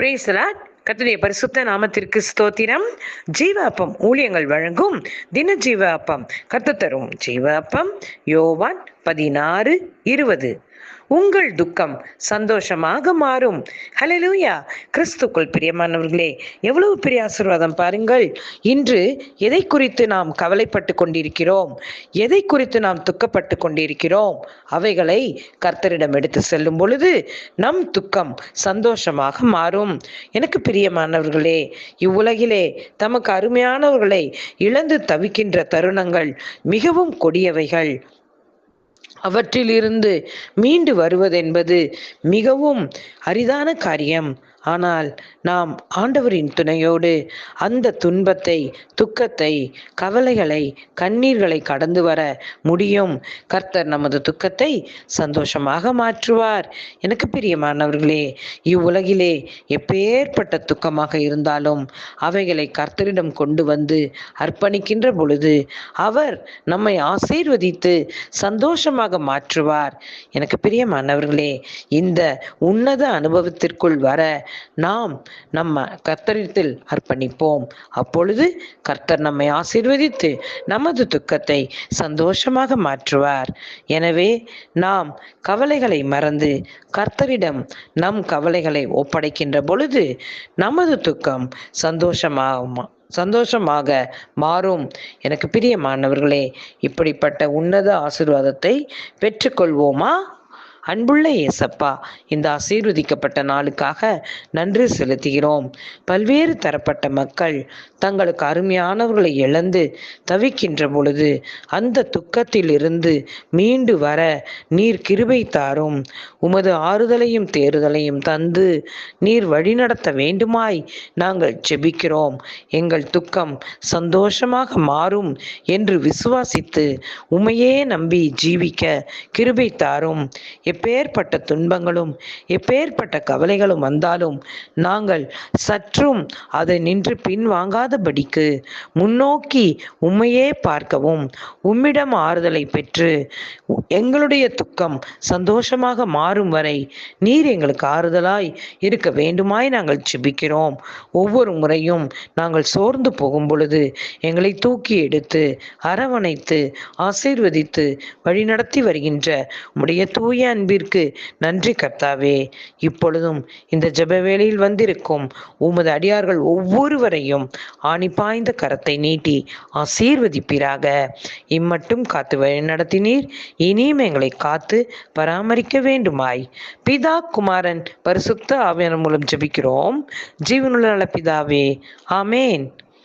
பிரேசலாட் கத்துடைய பரிசுத்த நாமத்திற்கு ஸ்தோத்திரம். ஜீவ அப்பம் ஊழியங்கள் வழங்கும் தின ஜீவ அப்பம் கத்து தரும் ஜீவ அப்பம் யோவான் பதினாறு இருபது. உங்கள் துக்கம் சந்தோஷமாக மாறும். ஹலலூயா கிறிஸ்துக்குள் பிரியமானவர்களே எவ்வளவு பெரிய ஆசீர்வாதம் பாருங்கள். இன்று எதை குறித்து நாம் கவலைப்பட்டு கொண்டிருக்கிறோம்? எதை குறித்து நாம் துக்கப்பட்டு கொண்டிருக்கிறோம்? அவைகளை கர்த்தரிடம் எடுத்து செல்லும் பொழுது நம் துக்கம் சந்தோஷமாக மாறும். எனக்கு பிரியமானவர்களே இவ்வுலகிலே தமக்கு அருமையானவர்களை இழந்து தவிக்கின்ற தருணங்கள் மிகவும் கொடியவைகள். அவற்றிலிருந்து மீண்டு வருவதென்பது மிகவும் அரிதான காரியம். ஆனால் நாம் ஆண்டவரின் துணையோடு அந்த துன்பத்தை துக்கத்தை கவலைகளை கண்ணீர்களை கடந்து வர முடியும். கர்த்தர் நமது துக்கத்தை சந்தோஷமாக மாற்றுவார். எனக்கு பிரியமானவர்களே இவ்வுலகிலே எப்பேற்பட்ட துக்கமாக இருந்தாலும் அவைகளை கர்த்தரிடம் கொண்டு வந்து அர்ப்பணிக்கின்ற பொழுது அவர் நம்மை ஆசீர்வதித்து சந்தோஷமாக மாற்றுவார். எனக்கு பிரியமானவர்களே இந்த உன்னத அனுபவத்திற்குள் வர நாம் நம்ம கர்த்தரிடத்தில் அர்ப்பணிப்போம். அப்பொழுது கர்த்தர் நம்மை ஆசீர்வதித்து நமது துக்கத்தை சந்தோஷமாக மாற்றுவார். எனவே நாம் கவலைகளை மறந்து கர்த்தரிடம் நம் கவலைகளை ஒப்படைக்கின்ற பொழுது நமது துக்கம் சந்தோஷமாக சந்தோஷமாக மாறும். எனக்கு பிரியமானவர்களே இப்படிப்பட்ட உன்னத ஆசீர்வாதத்தை பெற்றுக்கொள்வோமா? அன்புள்ள ஏசப்பா இந்த ஆசீர்வதிக்கப்பட்ட நாளுக்காக நன்றி செலுத்துகிறோம். பல்வேறு தரப்பட்ட மக்கள் தங்களுக்கு அருமையானவர்களை இழந்து தவிக்கின்ற பொழுது அந்த துக்கத்திலிருந்து மீண்டு வர நீர் கிருபை தாரும். உமது ஆறுதலையும் தேறுதலையும் தந்து நீர் வழிநடத்த வேண்டுமாய் நாங்கள் செபிக்கிறோம் எங்கள் துக்கம் சந்தோஷமாக மாறும் என்று விசுவாசித்து உமையே நம்பி ஜீவிக்க கிருபை தாரும். எப்பேற்பட்ட துன்பங்களும் எப்பேற்பட்ட கவலைகளும் வந்தாலும் நாங்கள் சற்றும் அதை நின்று பின்வாங்காதபடிக்கு முன்னோக்கி உம்மையே பார்க்கவும் உம்மிடம் ஆறுதலை பெற்று எங்களுடைய துக்கம் சந்தோஷமாக மாறும் வரை நீர் எங்களுக்கு ஆறுதலாய் இருக்க வேண்டுமாய் நாங்கள் செபிக்கிறோம் ஒவ்வொரு முறையும் நாங்கள் சோர்ந்து போகும் பொழுது எங்களை தூக்கி எடுத்து அரவணைத்து ஆசீர்வதித்து வழிநடத்தி வருகின்ற உடைய தூய அன்பிற்கு நன்றி கர்த்தாவே. இப்பொழுதும் இந்த ஜெப வேளையில் வந்திருக்கும் உமது அடியார்கள் ஒவ்வொருவரையும் ஆணி பாய்ந்த கரத்தை நீட்டி ஆசீர்வதிப்பீராக. இம்மட்டும் காத்து வழி நடத்தினீர். இனியும் எங்களை காத்து பராமரிக்க வேண்டுமாய். பிதா குமாரன் பரிசுத்த ஆவியான மூலம் ஜெபிக்கிறோம். ஜீவனுள்ள பிதாவே. ஆமேன்.